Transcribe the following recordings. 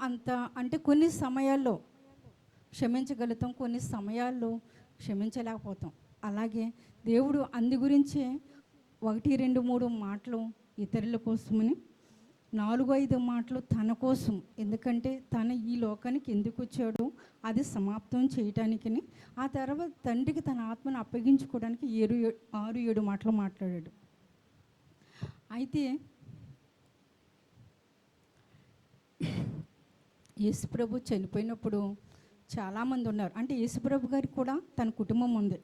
అంత అంటే కొన్ని సమయాల్లో క్షమించగలుగుతాం కొన్ని సమయాల్లో క్షమించలేకపోతాం. అలాగే దేవుడు అందు గురించే ఒకటి రెండు మూడు మాటలు ఇతరుల కోసమని నాలుగు ఐదు మాటలు తన కోసం. ఎందుకంటే తన ఈ లోకానికి ఎందుకు వచ్చాడు అది సమాప్తం చేయటానికని ఆ తర్వాత తండ్రికి తన ఆత్మను అప్పగించుకోవడానికి ఏడు ఆరు ఏడు మాటలు మాట్లాడాడు. అయితే యేసుప్రభు చనిపోయినప్పుడు చాలామంది ఉన్నారు. అంటే యేసుప్రభు గారికి కూడా తన కుటుంబం ఉంది.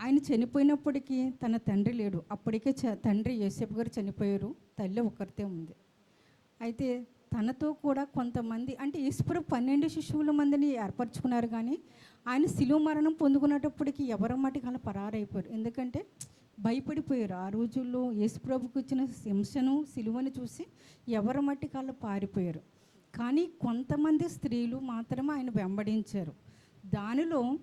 ఆయన చనిపోయినప్పటికీ తన తండ్రి లేడు. అప్పటికే చ తండ్రి యేసపు గారు చనిపోయారు. తల్లి ఒకరితే ఉంది. అయితే తనతో కూడా కొంతమంది అంటే యేసుప్రభు పన్నెండు శిశువుల మందిని ఏర్పరచుకున్నారు కానీ ఆయన శిలువ మరణం పొందుకునేటప్పటికి ఎవరి మటుకు అలా పరారైపోయారు? ఎందుకంటే భయపడిపోయారు. ఆ రోజుల్లో యేసుప్రభుకి వచ్చిన హింసను సిలువను చూసి ఎవరి మట్టి వాళ్ళు పారిపోయారు? కానీ కొంతమంది స్త్రీలు మాత్రమే ఆయన వెంబడించారు. దానిలో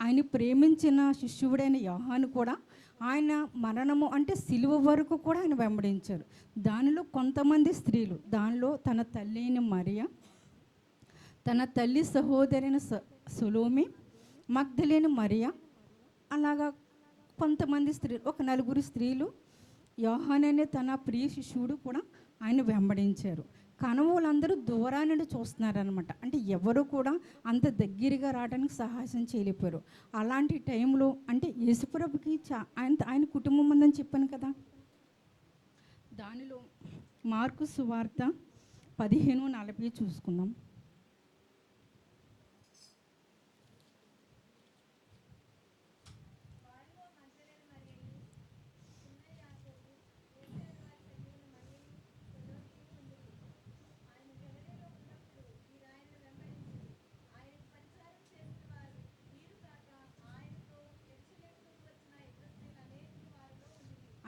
ఆయన ప్రేమించిన శిష్యుడైన యోహాను కూడా ఆయన మరణము అంటే సిలువ వరకు కూడా ఆయన వెంబడించారు. దానిలో కొంతమంది స్త్రీలు దానిలో తన తల్లి అయిన మరియ తన తల్లి సహోదరైన సులోమి మగ్ధలేని మరియ అలాగా కొంతమంది స్త్రీలు ఒక నలుగురు స్త్రీలు యోహాన్ అనే తన ప్రియ శిష్యుడు కూడా ఆయన వెంబడించారు. కనువులందరూ దూరాన్ని చూస్తున్నారనమాట అంటే ఎవరు కూడా అంత దగ్గరగా రావడానికి సహాయం చేయలేకపోయారు. అలాంటి టైంలో అంటే యేసుప్రభుకి చా ఆయన ఆయన కుటుంబం ఉందని చెప్పాను కదా. దానిలో మార్కు సువార్త పదిహేను నలభై చూసుకుందాం.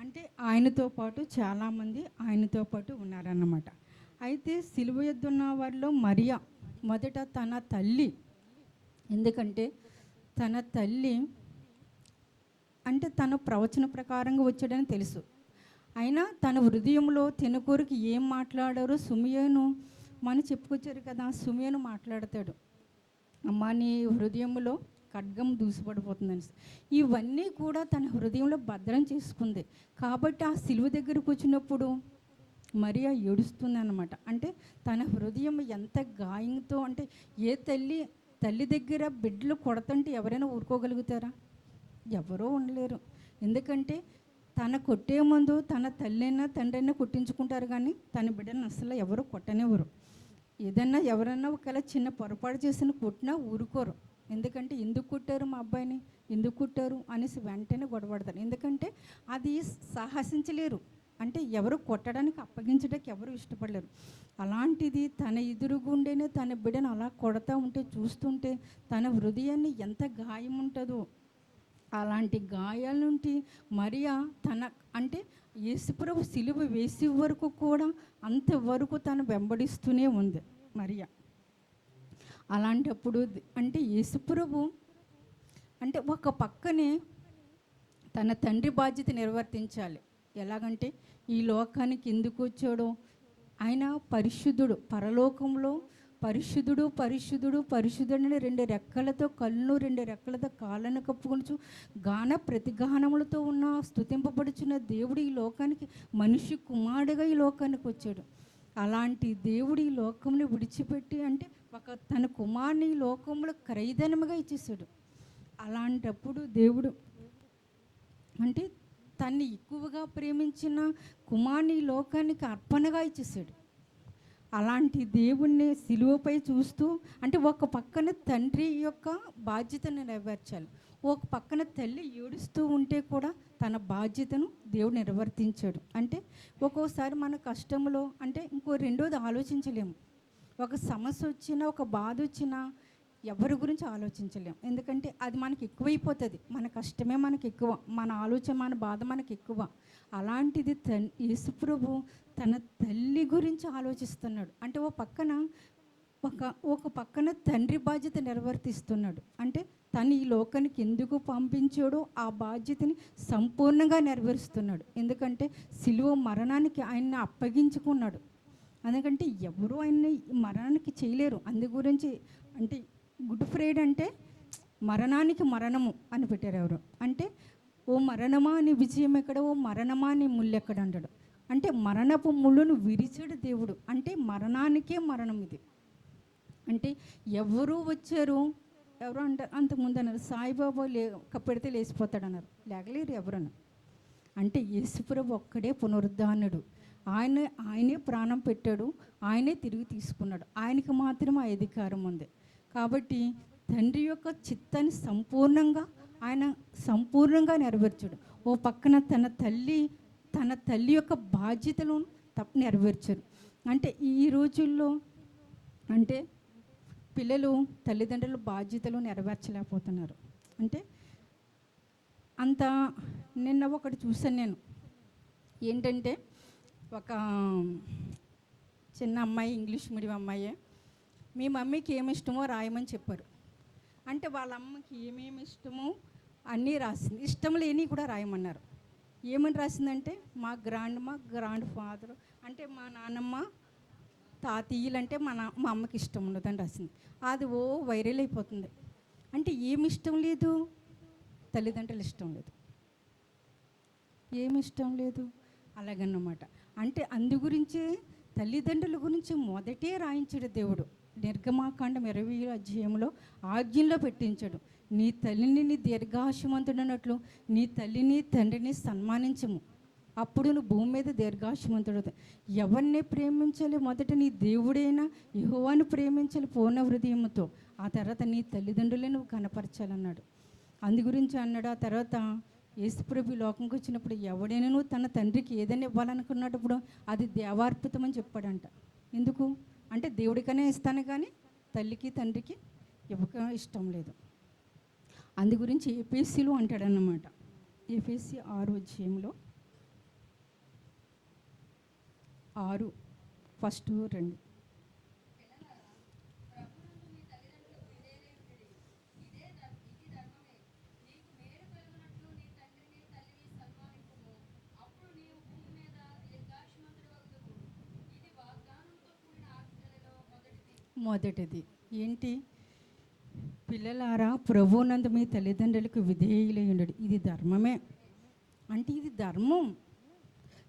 అంటే ఆయనతో పాటు చాలామంది ఆయనతో పాటు ఉన్నారన్నమాట. అయితే సిలువ ఎద్దున్న వారిలో మరియా మొదట తన తల్లి ఎందుకంటే తన తల్లి అంటే తన ప్రవచన ప్రకారంగా వచ్చాడని తెలుసు. అయినా తన హృదయంలో తినకూరికి ఏం మాట్లాడారో సుమియను మనం చెప్పుకొచ్చారు కదా సుమియను మాట్లాడతాడు. అమ్మా నీ హృదయంలో ఖడ్గం దూసిపడిపోతుందని. ఇవన్నీ కూడా తన హృదయంలో భద్రం చేసుకుంది. కాబట్టి ఆ సిలువ దగ్గరకు వచ్చినప్పుడు మరియా ఏడుస్తుంది అనమాట అంటే తన హృదయం ఎంత గాయంతో అంటే ఏ తల్లి తల్లి దగ్గర బిడ్డలు కొడతంటే ఎవరైనా ఊరుకోగలుగుతారా? ఎవరో ఉండలేరు. ఎందుకంటే తన కొట్టే ముందు తన తల్లైనా తండ్రైనా కొట్టించుకుంటారు కానీ తన బిడ్డను అసలు ఎవరు కొట్టనివ్వరు. ఏదన్నా ఎవరన్నా ఒకవేళ చిన్న పొరపాటు చేసిన కొట్టినా ఊరుకోరు. ఎందుకంటే ఎందుకు కొట్టారు మా అబ్బాయిని? ఎందుకు కుట్టారు అనేసి వెంటనే గొడవడతారు ఎందుకంటే అది సాహసించలేరు. అంటే ఎవరు కొట్టడానికి అప్పగించడానికి ఎవరు ఇష్టపడలేరు. అలాంటిది తన ఎదురుగుండేనే తన బిడ్డను అలా కొడతా ఉంటే చూస్తుంటే తన హృదయాన్ని ఎంత గాయం ఉంటుందో. అలాంటి గాయాల నుండి మరియా తన అంటే యేసుప్రభు సిలువ వేసే వరకు కూడా అంతవరకు తను వెంబడిస్తూనే ఉంది. మరియా. అలాంటప్పుడు అంటే యేసుప్రభు అంటే ఒక పక్కనే తన తండ్రి బాధ్యత నిర్వర్తించాలి. ఎలాగంటే ఈ లోకానికి ఎందుకు వచ్చాడో ఆయన పరిశుద్ధుడు పరలోకంలో పరిశుద్ధుడు పరిశుద్ధుడు పరిశుద్ధుడిని రెండు రెక్కలతో కళ్ళు రెండు రెక్కలతో కాళ్ళను కప్పుకొనుచు గాన ప్రతిగానములతో ఉన్న స్తుతింపబడుచున్న దేవుడు ఈ లోకానికి మనిషి కుమారుడిగా ఈ లోకానికి వచ్చాడు. అలాంటి దేవుడు ఈ లోకంని విడిచిపెట్టి అంటే ఒక తన కుమారుని ఈ లోకంలో ఖరీదనముగా ఇచ్చేసాడు అలాంటప్పుడు దేవుడు అంటే తన్ని ఎక్కువగా ప్రేమించిన కుమారుని లోకానికి అర్పణగా ఇచ్చేసాడు అలాంటి దేవుణ్ణి సిలువపై చూస్తూ అంటే ఒక పక్కన తండ్రి యొక్క బాధ్యతను నెరవేర్చాలి. ఒక పక్కన తల్లి ఏడుస్తూ ఉంటే కూడా తన బాధ్యతను దేవుడు నిర్వర్తించాడు. అంటే ఒక్కోసారి మన కష్టంలో అంటే ఇంకో రెండోది ఆలోచించలేము. ఒక సమస్య వచ్చినా ఒక బాధ వచ్చినా ఎవరి గురించి ఆలోచించలేం. ఎందుకంటే అది మనకి ఎక్కువైపోతుంది. మన కష్టమే మనకి ఎక్కువ. మన ఆలోచన మన బాధ మనకి ఎక్కువ. అలాంటిది తన్ యేసుప్రభు తన తల్లి గురించి ఆలోచిస్తున్నాడు. అంటే ఓ పక్కన ఒక ఒక పక్కన తండ్రి బాధ్యత నిర్వర్తిస్తున్నాడు. అంటే తను ఈ లోకానికి ఎందుకు పంపించాడో ఆ బాధ్యతని సంపూర్ణంగా నెరవేరుస్తున్నాడు. ఎందుకంటే సిలువ మరణానికి ఆయన్ని అప్పగించుకున్నాడు. ఎందుకంటే ఎవరు ఆయన్ని మరణానికి చేయలేరు. అందు గురించి అంటే గుడ్ ఫ్రైడే అంటే మరణానికి మరణము అని పెట్టారు ఎవరు అంటే ఓ మరణమా అని విజయం ఎక్కడ ఓ మరణమా అని ముళ్ళు ఎక్కడ అంటాడు. అంటే మరణపు ముళ్ళును విరిచాడు దేవుడు. అంటే మరణానికే మరణం ఇది. అంటే ఎవరు వచ్చారు? ఎవరు అంటారు అంతకుముందు అన్నారు సాయిబాబా లే పెడితే లేచిపోతాడు అన్నారు లేగలేరు ఎవరన్నా అంటే యేసుప్రభు ఒక్కడే పునరుద్ధానుడు. ఆయన ఆయనే ప్రాణం పెట్టాడు. ఆయనే తిరిగి తీసుకున్నాడు. ఆయనకి మాత్రమే ఆ అధికారం ఉంది. కాబట్టి తండ్రి యొక్క చిత్తాన్ని సంపూర్ణంగా ఆయన సంపూర్ణంగా నెరవేర్చడు. ఓ పక్కన తన తల్లి తన తల్లి యొక్క బాధ్యతలను తప్ప నెరవేర్చరు అంటే ఈ రోజుల్లో అంటే పిల్లలు తల్లిదండ్రుల బాధ్యతలు నెరవేర్చలేకపోతున్నారు. అంటే అంత నిన్న ఒకటి చూసాను నేను. ఏంటంటే ఒక చిన్న అమ్మాయి ఇంగ్లీష్ మీడియం అమ్మాయి మీ మమ్మీకి ఏమి ఇష్టమో రాయమని చెప్పారు. అంటే వాళ్ళ అమ్మకి ఏమేమి ఇష్టమో అన్నీ రాసింది. ఇష్టం లేని కూడా రాయమన్నారు. ఏమని రాసిందంటే మా గ్రాండ్ మా గ్రాండ్ ఫాదర్ అంటే మా నాన్నమ్మ తాతయ్యలు అంటే మా నా మా అమ్మకి ఇష్టం ఉండదని రాసింది. అది ఓ వైరల్ అయిపోతుంది. అంటే ఏమి ఇష్టం లేదు? తల్లిదండ్రులు ఇష్టం లేదు. ఏమి ఇష్టం లేదు? అలాగన్నమాట. అంటే అందు గురించే తల్లిదండ్రుల గురించి మొదటే రాయించాడు దేవుడు. నిర్గమాకాండం ఇరవై అధ్యాయంలో ఆజ్ఞలో పెట్టించాడు. నీ తల్లిని నీ దీర్ఘాశమంతుడన్నట్లు నీ తల్లిని తండ్రిని సన్మానించము. అప్పుడు నువ్వు భూమి మీద దీర్ఘాశమంతుడు ఎవరిని ప్రేమించాలి? మొదట నీ దేవుడైనా యహోవాను ప్రేమించాలి పూర్ణ హృదయంతో ఆ తర్వాత నీ తల్లిదండ్రులే నువ్వు కనపరచాలన్నాడు. అందు గురించి అన్నాడు. ఆ తర్వాత యేసుప్రభు లోకంకి వచ్చినప్పుడు ఎవడైనా నువ్వు తన తండ్రికి ఏదైనా ఇవ్వాలనుకున్నప్పుడు అది దేవార్పితం అని చెప్పాడంట. ఎందుకు? అంటే దేవుడికనే ఇస్తాను కానీ తల్లికి తండ్రికి ఇవ్వక ఇష్టం లేదు. అందు గురించి ఏపీసీలు అంటాడన్నమాట. ఏపీసీ ఆరు అధ్యాయంలో ఆరు ఫస్ట్ రెండు. మొదటిది. ఏంటి? పిల్లలారా ప్రభునందు మీ తల్లిదండ్రులకు విధేయులై ఉండడు ఇది ధర్మమే. అంటే ఇది ధర్మం.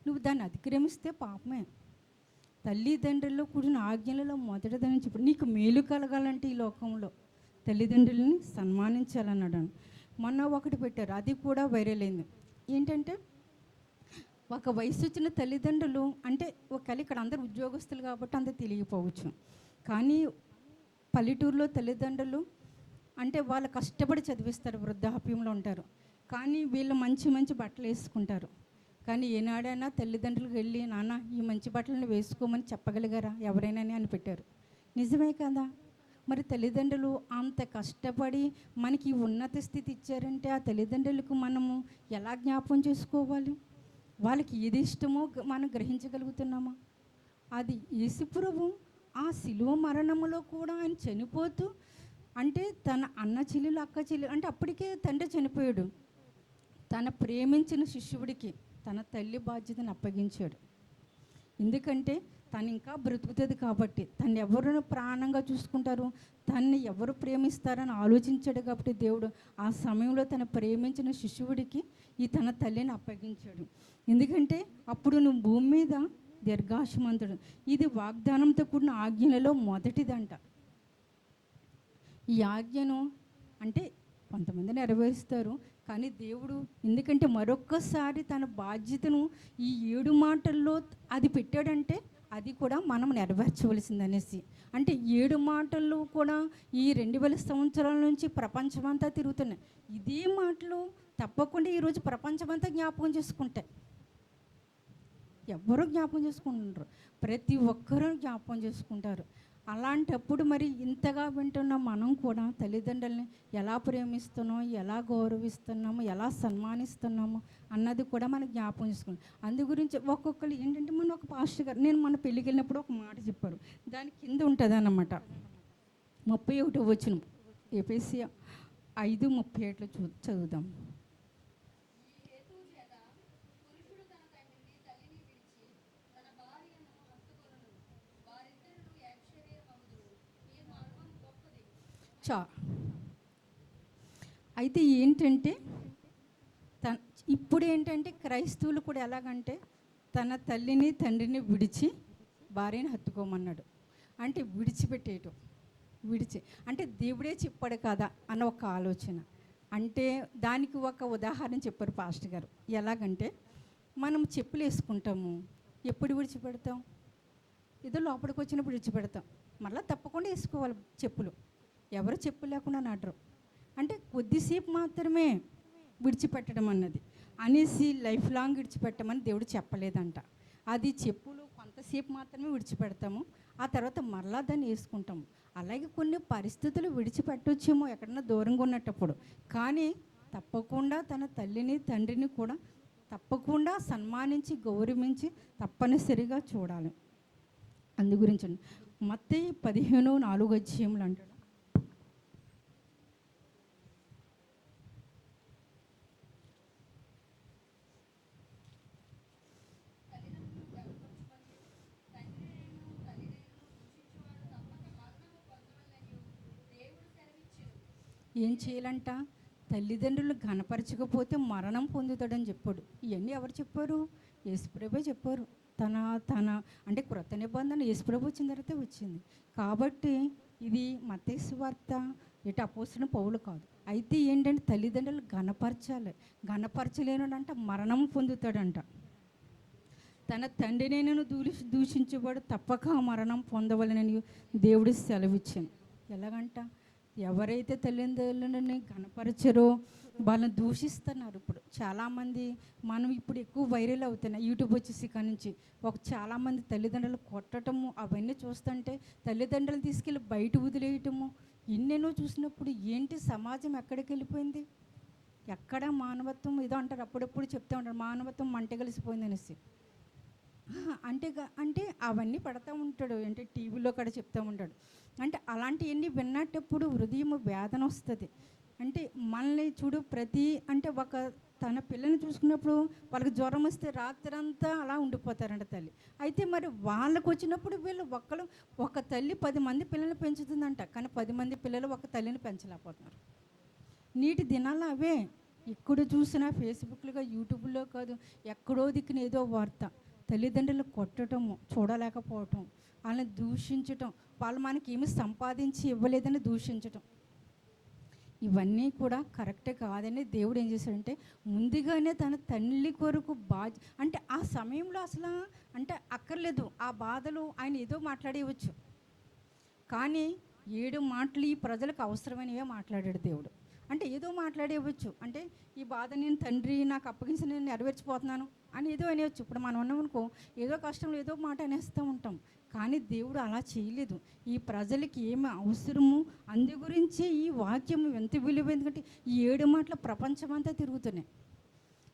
నువ్వు దాన్ని అతిక్రమిస్తే పాపమే. తల్లిదండ్రుల్లో కూడిన ఆజ్ఞలలో మొదటిదని చెప్పి నీకు మేలు కలగాలంటే ఈ లోకంలో తల్లిదండ్రులని సన్మానించాలన్నాడు. మొన్న ఒకటి పెట్టారు. అది కూడా వైరల్ అయింది. ఏంటంటే ఒక వయసు వచ్చిన తల్లిదండ్రులు అంటే ఒకవేళ ఇక్కడ అందరు ఉద్యోగస్తులు కాబట్టి అంత తెలియకపోవచ్చు. కానీ పల్లెటూరులో తల్లిదండ్రులు అంటే వాళ్ళు కష్టపడి చదివిస్తారు వృద్ధాప్యంలో ఉంటారు. కానీ వీళ్ళు మంచి మంచి బట్టలు వేసుకుంటారు. కానీ ఏనాడైనా తల్లిదండ్రులకు వెళ్ళి నాన్న ఈ మంచి బట్టలను వేసుకోమని చెప్పగలిగారా? ఎవరైనా అని పెట్టారు. నిజమే కదా. మరి తల్లిదండ్రులు అంత కష్టపడి మనకి ఉన్నత స్థితి ఇచ్చారంటే ఆ తల్లిదండ్రులకు మనము ఎలా జ్ఞాపం చేసుకోవాలి? వాళ్ళకి ఏది ఇష్టమో మనం గ్రహించగలుగుతున్నామా? అది యేసుప్రభు ఆ శిలువ మరణములో కూడా ఆయన చనిపోతూ అంటే తన అన్న చెల్లెలు అక్క చెల్లెలు అంటే అప్పటికే తండ్రి చనిపోయాడు. తన ప్రేమించిన శిష్యుడికి తన తల్లి బాధ్యతను అప్పగించాడు. ఎందుకంటే తను ఇంకా బ్రతుకుతుంది కాబట్టి తను ఎవరిని ప్రాణంగా చూసుకుంటారు తన్ని ఎవరు ప్రేమిస్తారని ఆలోచించాడు కాబట్టి దేవుడు ఆ సమయంలో తన ప్రేమించిన శిశువుడికి ఈ తన తల్లిని అప్పగించాడు. ఎందుకంటే అప్పుడు నువ్వు భూమి మీద దీర్ఘాశమంతుడు. ఇది వాగ్దానంతో కూడిన ఆజ్ఞలలో మొదటిదంట. ఈ ఆజ్ఞను అంటే కొంతమంది నెరవేరుస్తారు కానీ దేవుడు ఎందుకంటే మరొక్కసారి తన బాధ్యతను ఈ ఏడు మాటల్లో అది పెట్టాడంటే అది కూడా మనం నెరవేర్చవలసిందనేసి. అంటే ఏడు మాటల్లో కూడా ఈ రెండు వేల సంవత్సరాల నుంచి ప్రపంచమంతా తిరుగుతున్నాయి. ఇదే మాటలు తప్పకుండా ఈరోజు ప్రపంచమంతా జ్ఞాపకం చేసుకుంటాయి. ఎవ్వరూ జ్ఞాపకం చేసుకుంటారు ప్రతి ఒక్కరూ జ్ఞాపకం చేసుకుంటారు. అలాంటప్పుడు మరి ఇంతగా వింటున్న మనం కూడా తల్లిదండ్రుల్ని ఎలా ప్రేమిస్తున్నాం ఎలా గౌరవిస్తున్నాము ఎలా సన్మానిస్తున్నాము అన్నది కూడా మనం జ్ఞాపకం చేసుకుంటాం. అందు గురించి ఒక్కొక్కరు ఏంటంటే మన ఒక పాస్టర్ గారు నేను మన పెళ్ళికి వెళ్ళినప్పుడు ఒక మాట చెప్పారు. దాని కింద ఉంటుంది అన్నమాట. ముప్పై ఒకటి వచ్చిన ఏపీసీ ఐదు ముప్పై ఏట్లో చూ చదువుదాం పురుషుడు తన తండ్రిని తల్లిని విడిచి తన భార్యను హత్తుకొనును చా. అయితే ఏంటంటే తన ఇప్పుడు ఏంటంటే క్రైస్తవులు కూడా ఎలాగంటే తన తల్లిని తండ్రిని విడిచి భార్యని హత్తుకోమన్నాడు. అంటే విడిచిపెట్టేయటం విడిచి అంటే దేవుడే చెప్పాడు కదా అన్న ఒక ఆలోచన. అంటే దానికి ఒక ఉదాహరణ చెప్పారు పాస్టర్ గారు. ఎలాగంటే మనం చెప్పులు వేసుకుంటాము ఎప్పుడు విడిచిపెడతాం? ఏదో లోపలికి వచ్చినప్పుడు విడిచిపెడతాం. మళ్ళీ తప్పకుండా వేసుకోవాలి చెప్పులు. ఎవరు చెప్పు లేకుండా నడరు. అంటే కొద్దిసేపు మాత్రమే విడిచిపెట్టడం అన్నది. అనేసి లైఫ్ లాంగ్ విడిచిపెట్టమని దేవుడు చెప్పలేదంట. అది చెప్పులు కొంతసేపు మాత్రమే విడిచిపెడతాము. ఆ తర్వాత మరలా దాన్ని వేసుకుంటాము. అలాగే కొన్ని పరిస్థితులు విడిచిపెట్టొచ్చేమో ఎక్కడన్నా దూరంగా ఉన్నటప్పుడు కానీ తప్పకుండా తన తల్లిని తండ్రిని కూడా తప్పకుండా సన్మానించి గౌరవించి తప్పనిసరిగా చూడాలి. అందు గురించి మత్తయి పదిహేను నాలుగు అధ్యాయములు అంటాడు. ఏం చేయాలంట? తల్లిదండ్రులు ఘనపరచకపోతే మరణం పొందుతాడని చెప్పాడు. ఇవన్నీ ఎవరు చెప్పారు? యేసుప్రభే చెప్పారు. తన తన అంటే క్రొత్త నిబంధన యేసుప్రభు వచ్చిన తర్వాత వచ్చింది. కాబట్టి ఇది మతేసు వార్త. ఇటు అపోసిన పౌలు కాదు. అయితే ఏంటంటే తల్లిదండ్రులు ఘనపరచాలి. ఘనపరచలేనుడంట మరణం పొందుతాడంట. తన తండ్రిని దూరి దూషి దూషించబడు తప్పక మరణం పొందవలనని దేవుడు సెలవిచ్చాను ఎలాగంట? ఎవరైతే తల్లిదండ్రులని కనపరచరో వాళ్ళని దూషిస్తున్నారు ఇప్పుడు. చాలామంది మనం ఇప్పుడు ఎక్కువ వైరల్ అవుతున్నాయి. యూట్యూబ్ వచ్చేసి ఇక్కడ నుంచి ఒక చాలామంది తల్లిదండ్రులు కొట్టటము అవన్నీ చూస్తుంటే తల్లిదండ్రులు తీసుకెళ్ళి బయట వదిలేయటము ఇన్నెన్నో చూసినప్పుడు ఏంటి సమాజం ఎక్కడికి వెళ్ళిపోయింది? ఎక్కడ మానవత్వం? ఏదో అంటారు. అప్పుడప్పుడు చెప్తూ ఉంటారు. మానవత్వం మంట కలిసిపోయింది అనేసి అంటే అంటే అవన్నీ పడుతూ ఉంటాడు అంటే టీవీలో కూడా చెప్తూ ఉంటాడు. అంటే అలాంటివన్నీ విన్నటప్పుడు హృదయం వేదన వస్తుంది. అంటే మనల్ని చూడు ప్రతి అంటే ఒక తన పిల్లని చూసుకున్నప్పుడు వాళ్ళకి జ్వరం వస్తే రాత్రంతా అలా ఉండిపోతారంట తల్లి. అయితే మరి వాళ్ళకు వచ్చినప్పుడు వీళ్ళు ఒక్కరు ఒక తల్లి పది మంది పిల్లలు పెంచుతుందంట. కానీ పది మంది పిల్లలు ఒక తల్లిని పెంచలేకపోతున్నారు. నీటి దినాలు అవే. ఎక్కడ చూసినా ఫేస్బుక్లుగా యూట్యూబ్లో కాదు ఎక్కడో దిక్కున ఏదో వార్త. తల్లిదండ్రులు కొట్టటము చూడలేకపోవటం వాళ్ళని దూషించటం వాళ్ళు మనకి ఏమి సంపాదించి ఇవ్వలేదని దూషించటం. ఇవన్నీ కూడా కరెక్ట్ కాదని దేవుడు ఏం చేశాడంటే ముందుగానే తన తల్లి కొరకు బాధ్య అంటే ఆ సమయంలో అసలు అంటే అక్కర్లేదు ఆ బాధలు ఆయన ఏదో మాట్లాడేయవచ్చు. కానీ ఏడు మాటలు ఈ ప్రజలకు అవసరమైనవే మాట్లాడాడు దేవుడు. అంటే ఏదో మాట్లాడేయవచ్చు. అంటే ఈ బాధ నేను తండ్రి నాకు అప్పగించి నేను నెరవేర్చిపోతున్నాను. అని ఏదో అనేవచ్చు. ఇప్పుడు మనం ఉన్నామనుకో ఏదో కష్టంలో ఏదో మాట అనేస్తూ ఉంటాం. కానీ దేవుడు అలా చేయలేదు. ఈ ప్రజలకి ఏమి అవసరము? అందు గురించి ఈ వాక్యం ఎంత విలువ ఎందుకంటే ఈ ఏడు మాటల ప్రపంచమంతా తిరుగుతున్నాయి.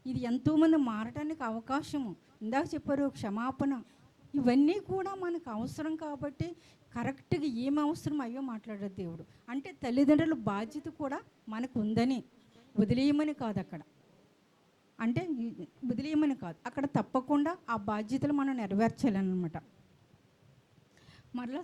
ఇది ఎంతోమంది మారటానికి అవకాశము. ఇందాక చెప్పారు క్షమాపణ. ఇవన్నీ కూడా మనకు అవసరం కాబట్టి కరెక్ట్గా ఏమి అవసరం అయ్యో మాట్లాడారు దేవుడు. అంటే తల్లిదండ్రుల బాధ్యత కూడా మనకు ఉందని వదిలేయమని కాదు అక్కడ అంటే వదిలేయమని కాదు. అక్కడ తప్పకుండా ఆ బాధ్యతలు మనం నెరవేర్చాలన్నమాట. మరలా